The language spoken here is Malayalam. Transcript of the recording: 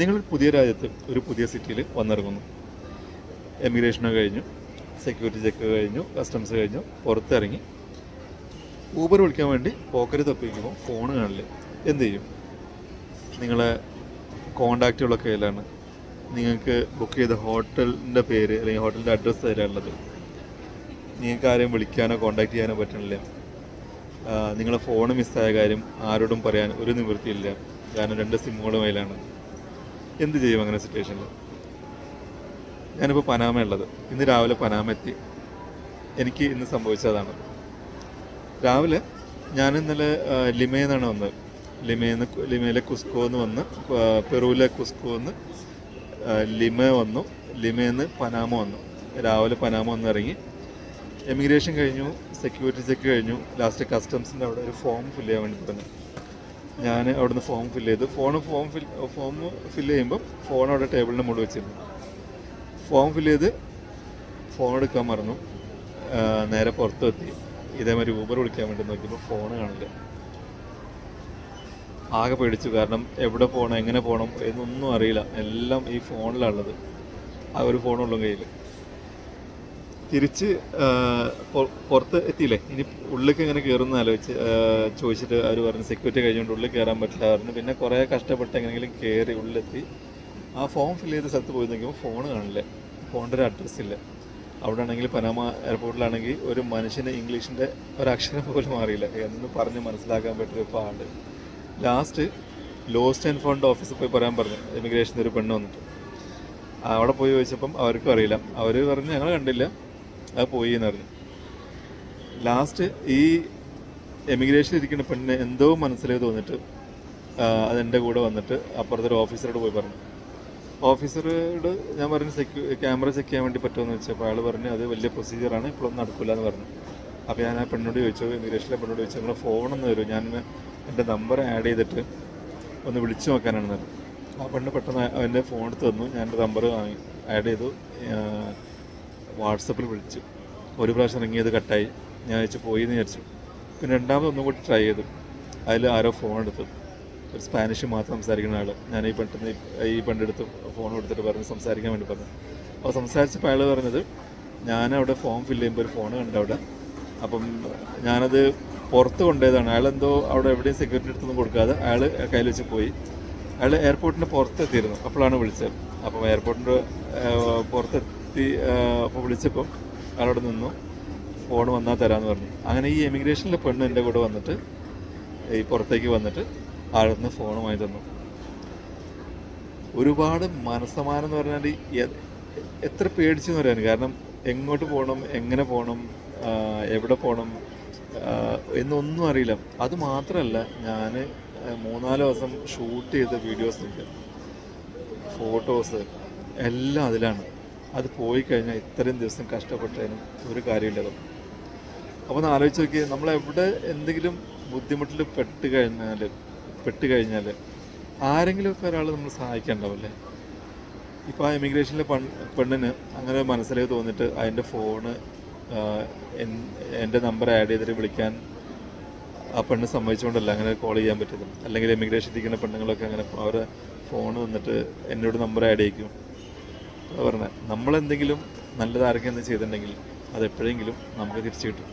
നിങ്ങൾ പുതിയ രാജ്യത്ത് ഒരു പുതിയ സിറ്റിയിൽ വന്നിറങ്ങുന്നു. എമിഗ്രേഷനൊക്കെ കഴിഞ്ഞു സെക്യൂരിറ്റി ചെക്ക് കഴിഞ്ഞു കസ്റ്റംസ് കഴിഞ്ഞു പുറത്തിറങ്ങി. ഊബർ വിളിക്കാൻ വേണ്ടി പോക്കറ്റ് തപ്പിക്കുമ്പോൾ ഫോൺ കാണില്ല? എന്ത് ചെയ്യും? നിങ്ങളെ കോണ്ടാക്റ്റുകളൊക്കെ കയ്യിലാണ്. നിങ്ങൾക്ക് ബുക്ക് ചെയ്ത ഹോട്ടലിന്റെ പേര് അല്ലെങ്കിൽ ഹോട്ടലിന്റെ അഡ്രസ്സ് തരാനുള്ളത്. നിങ്ങൾക്ക് ആരെയും വിളിക്കാനോ കോണ്ടാക്ട് ചെയ്യാനോ പറ്റണില്ല. നിങ്ങളെ ഫോൺ മിസ്സായ കാര്യം ആരോടും പറയാൻ ഒരു നിവൃത്തിയില്ല. കാരണം രണ്ട് സിമ്മുകളും കയ്യിലാണ് എന്ത് ചെയ്യും അങ്ങനെ സിറ്റുവേഷനിൽ ഞാനിപ്പോൾ പനാമ ഉള്ളത് ഇന്ന് രാവിലെ പനാമ എത്തി എനിക്ക് ഇന്ന് സംഭവിച്ചതാണ്. രാവിലെ ഞാൻ ഇന്നലെ ലിമയിൽ നിന്നാണ് വന്നത്. നിന്ന് ലിമയിലെ കുസ്കോ എന്ന് വന്ന് പെറുവിലെ കുസ്കോ എന്ന് ലിമ വന്നു. ലിമയിൽ നിന്ന് പനാമ വന്നു. രാവിലെ പനാമ വന്ന് ഇറങ്ങി. എമിഗ്രേഷൻ കഴിഞ്ഞു സെക്യൂരിറ്റി ചെക്ക് കഴിഞ്ഞു. ലാസ്റ്റ് കസ്റ്റംസിന്റെ അവിടെ ഒരു ഫോം ഫില്ല് ചെയ്യാൻ വേണ്ടി പറഞ്ഞു ഞാൻ അവിടുന്ന് ഫോം ഫില്ല് ചെയ്തു. Phone form fill form fill ചെയ്യുമ്പോൾ ഫോൺ അവിടെ ടേബിളിന്റെ മുകളിൽ വെച്ചിരുന്നു. ഫോം ഫില്ല് ചെയ്ത് ഫോൺ എടുക്കാൻ മറന്നു. നേരെ പുറത്തെത്തി. ഇതേമാതിരി ഊബർ വിളിക്കാൻ വേണ്ടി നോക്കിയപ്പോൾ ഫോൺ കാണില്ല. ആകെ പേടിച്ചു. കാരണം എവിടെ പോകണം എങ്ങനെ പോകണം എന്നൊന്നും അറിയില്ല. എല്ലാം ഈ ഫോണിലാണുള്ളത് ആ ഒരു ഫോണുള്ള കയ്യിൽ തിരിച്ച് പുറത്ത് എത്തിയില്ലേ? ഇനി ഉള്ളിലേക്ക് ഇങ്ങനെ കയറുന്ന ആലോചിച്ച് ചോദിച്ചിട്ട് അവർ പറഞ്ഞു സെക്യൂരിറ്റി കഴിഞ്ഞുകൊണ്ട് ഉള്ളിൽ കയറാൻ പറ്റില്ല പറഞ്ഞു പിന്നെ കുറേ കഷ്ടപ്പെട്ട് എങ്ങനെയെങ്കിലും കയറി ഉള്ളിലെത്തി. ആ ഫോം ഫില്ല് ചെയ്ത സ്ഥലത്ത് പോയി നോക്കുമ്പോൾ ഫോൺ കാണില്ല. ഫോണിന്റെ ഒരു അഡ്രസ്സ് ഇല്ല. അവിടെ ആണെങ്കിൽ പനാമ എയർപോർട്ടിലാണെങ്കിൽ ഒരു മനുഷ്യന് ഇംഗ്ലീഷിന്റെ ഒരക്ഷരം പോലും അറിയില്ല. എന്ന് പറഞ്ഞ് മനസ്സിലാക്കാൻ പറ്റിയ പാട് ലാസ്റ്റ് ലോസ്റ്റ് ആൻഡ് ഫണ്ട് ഓഫീസിൽ പോയി പറയാൻ പറഞ്ഞു. ഇമിഗ്രേഷന്റെ ഒരു പെണ്ണ് വന്നിട്ട്. അവിടെ പോയി ചോദിച്ചപ്പം അവർക്കും അറിയില്ല. അവർ പറഞ്ഞ് ഞങ്ങൾ കണ്ടില്ല. അത് പോയി എന്ന് പറഞ്ഞു. ലാസ്റ്റ് ഈ എമിഗ്രേഷനിൽ ഇരിക്കുന്ന പെണ്ണിന് എന്തോ മനസ്സിലായി തോന്നിട്ട് അതെന്റെ കൂടെ വന്നിട്ട് അപ്പുറത്തൊരു ഓഫീസറോട് പോയി പറഞ്ഞു. ഓഫീസറോട് ഞാൻ പറഞ്ഞു സെക്യൂ ക്യാമറ ചെക്ക് ചെയ്യാൻ വേണ്ടി പറ്റുമെന്ന് വെച്ചപ്പോൾ അയാൾ പറഞ്ഞു അത് വലിയ പ്രൊസീജിയറാണ് ഇപ്പോഴൊന്നും നടക്കില്ല എന്ന് പറഞ്ഞു. അപ്പോൾ ഞാൻ ആ പെണ്ണോട് ചോദിച്ചു ഇമിഗ്രേഷനിലെ പെണ്ണോട് ചോദിച്ചു നിങ്ങളുടെ ഫോണൊന്ന് തരും ഞാൻ എന്റെ നമ്പർ ആഡ് ചെയ്തിട്ട് ഒന്ന് വിളിച്ചു നോക്കാനാണെന്ന് പറഞ്ഞു. ആ പെണ്ണ് പെട്ടെന്ന് അവന്റെ ഫോൺ എടുത്ത് തന്നു ഞാൻ എന്റെ നമ്പർ വാങ്ങി ആഡ് ചെയ്തു. വാട്സപ്പിൽ വിളിച്ചു. ഒരു പ്രാവശ്യം ഇറങ്ങിയത് കട്ടായി. ഞാൻ വെച്ച് പോയി എന്ന് വിചാരിച്ചു. പിന്നെ രണ്ടാമത് ഒന്നും കൂടി ട്രൈ ചെയ്തു. അതിൽ ആരോ ഫോൺ എടുത്തു. ഒരു സ്പാനിഷ് മാത്രം സംസാരിക്കുന്ന ആൾ ഞാൻ ഈ പെട്ടെന്ന് ഈ പണ്ടെടുത്ത് ഫോൺ കൊടുത്തിട്ട് പറഞ്ഞ് സംസാരിക്കാൻ വേണ്ടി പറഞ്ഞു. അപ്പോൾ സംസാരിച്ചപ്പോൾ അയാൾ പറഞ്ഞത് ഞാൻ അവിടെ ഫോം ഫില്ല് ചെയ്യുമ്പോൾ ഒരു ഫോൺ കണ്ടു അവിടെ. അപ്പം ഞാനത് പുറത്ത് കൊണ്ടുപോയതാണ്. അയാൾ എന്തോ അവിടെ എവിടെയും സെക്യൂരിറ്റി എടുത്തൊന്നും കൊടുക്കാതെ അയാൾ കയ്യിൽ വെച്ച് പോയി. അയാൾ എയർപോർട്ടിന്റെ പുറത്തെത്തിയിരുന്നു. അപ്പോഴാണ് വിളിച്ചത്. അപ്പം എയർപോർട്ടിന്റെ പുറത്തെത്തി അപ്പോൾ വിളിച്ചപ്പോൾ അയാളവിടെ നിന്നു. ഫോൺ വന്നാൽ തരാമെന്ന് പറഞ്ഞു. അങ്ങനെ ഈ എമിഗ്രേഷനിലെ പെണ്ണ് എന്റെ കൂടെ വന്നിട്ട് ഈ പുറത്തേക്ക് വന്നിട്ട് ആളിൽ നിന്ന് ഫോണുമായി തന്നു. ഒരുപാട് മനസ്സമാനം എന്ന് പറഞ്ഞാൽ എത്ര പേടിച്ചെന്ന് പറയാനും കാരണം എങ്ങോട്ട് പോകണം എങ്ങനെ പോകണം എവിടെ പോകണം എന്നൊന്നും അറിയില്ല. അത് മാത്രമല്ല ഞാൻ മൂന്നാൽ ദിവസം ഷൂട്ട് ചെയ്ത വീഡിയോസ് ഉണ്ട്. ഫോട്ടോസ് എല്ലാം അതിലാണ്. അത് പോയി കഴിഞ്ഞാൽ ഇത്രയും ദിവസം കഷ്ടപ്പെട്ടതിനും ഒരു കാര്യമില്ലതും അപ്പോൾ ഒന്ന് ആലോചിച്ച് നോക്കി നമ്മൾ എവിടെ എന്തെങ്കിലും ബുദ്ധിമുട്ടിൽ പെട്ട് കഴിഞ്ഞാൽ പെട്ട് കഴിഞ്ഞാൽ ആരെങ്കിലുമൊക്കെ ഒരാൾ നമ്മൾ സഹായിക്കാണ്ടാവില്ലേ ഇപ്പോൾ ആ ഇമിഗ്രേഷനിലെ പെൺ പെണ്ണിന് അങ്ങനെ മനസ്സിലേക്ക് തോന്നിയിട്ട് അതിന്റെ ഫോണ് എന്റെ നമ്പർ ആഡ് ചെയ്തിട്ട് വിളിക്കാൻ ആ പെണ്ണ് സമ്മതിച്ചുകൊണ്ടല്ല അങ്ങനെ കോൾ ചെയ്യാൻ പറ്റിയത് അല്ലെങ്കിൽ ഇമിഗ്രേഷൻ ഇരിക്കുന്ന പെണ്ണുങ്ങളൊക്കെ അങ്ങനെ അവരെ ഫോൺ വന്നിട്ട് എന്നോട് നമ്പർ ആഡ് ചെയ്യിക്കും. പറഞ്ഞത് നമ്മളെന്തെങ്കിലും നല്ലതാരൊക്കെ ആർക്കെങ്കിലും ചെയ്തിട്ടുണ്ടെങ്കിൽ അത് എപ്പോഴെങ്കിലും നമുക്ക് തിരിച്ചു കിട്ടും.